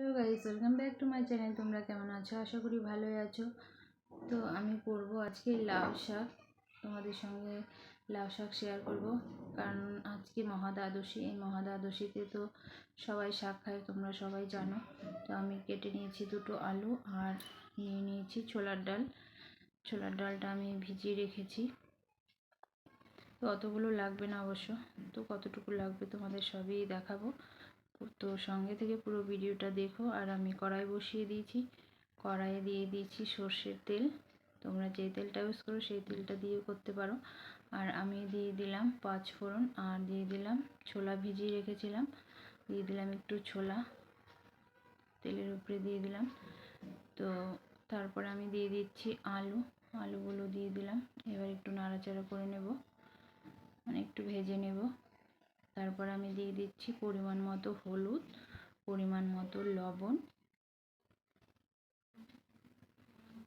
Hello guys welcome back to my channel তোমরা কেমন আছো? আশা করি ভালোই আছো। তো আমি করব আজকে লাউ শাক। তোমাদের সঙ্গে লাউ শাক শেয়ার করব। কারণ আজকে মহাদ্বাদশী। এই মহাদ্বাদশীতে তো সবাই শাক খায়, তোমরা সবাই জানো। তো আমি কেটে নিয়েছি দুটো আলু আর নিয়ে নিয়েছি ছোলার ডাল। ছোলার ডালটা আমি ভিজিয়ে রেখেছি। তো অতগুলো লাগবে না অবশ্য। তো কতটুকু লাগবে তোমাদের সবই দেখাবো। তো সঙ্গে থেকে পুরো ভিডিওটা দেখো আর আমি কড়াই বসিয়ে দিয়েছি। কড়াইয়ে দিয়ে দিয়েছি সর্ষের তেল। তোমরা যে তেলটা ইউজ করো সেই তেলটা দিয়ে করতে পারো। আর আমি দিয়ে দিলাম পাঁচ ফোড়ন আর দিয়ে দিলাম ছোলা ভিজিয়ে রেখেছিলাম। দিয়ে দিলাম একটু ছোলা তেলের উপরে দিয়ে দিলাম। তো তারপরে আমি দিয়ে দিচ্ছি আলু। আলুগুলো দিয়ে দিলাম। এবার একটু নাড়াচাড়া করে নেব। মানে একটু ভেজে নেব। তারপর আমি দিয়ে দিচ্ছি পরিমাণ মতো হলুদ, পরিমাণ মতো লবণ।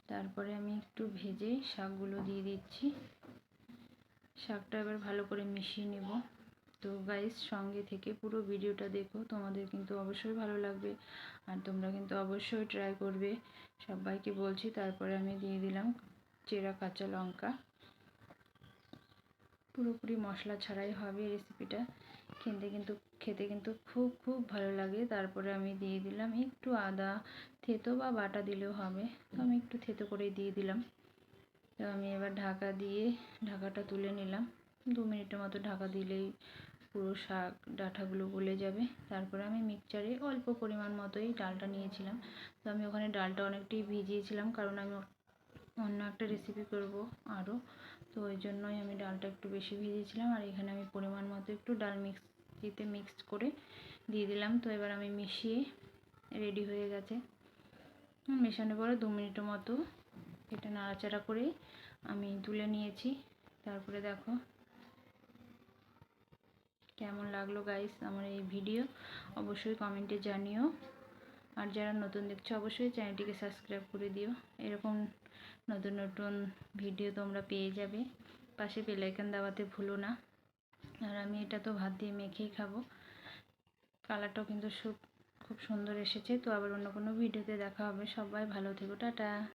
তারপরে আমি একটু ভেজে শাকগুলো দিয়ে দিচ্ছি। শাকটা এবার ভালো করে মিশিয়ে নেব। তো গাইস সঙ্গে থেকে পুরো ভিডিওটা দেখো। তোমাদের কিন্তু অবশ্যই ভালো লাগবে আর তোমরা কিন্তু অবশ্যই ট্রাই করবে। সবাইকে বলছি, তারপরে আমি দিয়ে দিলাম চেরা কাঁচা লঙ্কা। পুরোপুরি মশলা ছাড়াই হবে রেসিপিটা খেতে কিন্তু খেতে কিন্তু খুব খুব ভালো লাগে। তারপরে আমি দিয়ে দিলাম একটু আদা, থেতো বা বাটা দিলেও হবে। তো আমি একটু থেতো করেই দিয়ে দিলাম। তো আমি এবার ঢাকা দিয়ে, ঢাকাটা তুলে নিলাম। দু মিনিটের মতো ঢাকা দিলেই পুরো শাক ডাঁটাগুলো গলে যাবে। তারপরে আমি মিক্সচারে অল্প পরিমাণ মতোই ডালটা নিয়েছিলাম। তো আমি ওখানে ডালটা অনেকটাই ভিজিয়েছিলাম, কারণ আমি অন্য একটা রেসিপি করব আরও তো ওই জন্যই আমি ডালটা একটু বেশি ভিজিয়েছিলাম আর এখানে আমি পরিমাণ মতো একটু ডাল মিক্সিতে মিক্সড করে দিয়ে দিলাম। তো এবার আমি মিশিয়ে রেডি হয়ে গেছে। মেশানোর পরে দু মিনিটের মতো এটা নাড়াচাড়া করে আমি তুলে নিয়েছি। তারপরে দেখো কেমন লাগল গাইস আমার এই ভিডিও অবশ্যই কমেন্টে জানিও। আর যারা নতুন দেখছ অবশ্যই চ্যানেলটিকে সাবস্ক্রাইব করে দিও। এরকম নতুন নতুন ভিডিও তোমরা পেয়ে যাবে। পাশে বেলাইকান দেওয়াতে ভুলো না। আর আমি এটা তো ভাত দিয়ে মেখেই খাব। কালারটাও কিন্তু খুব খুব সুন্দর এসেছে। তো আবার অন্য কোনো ভিডিওতে দেখা হবে। সবাই ভালো থেকো। টাটা।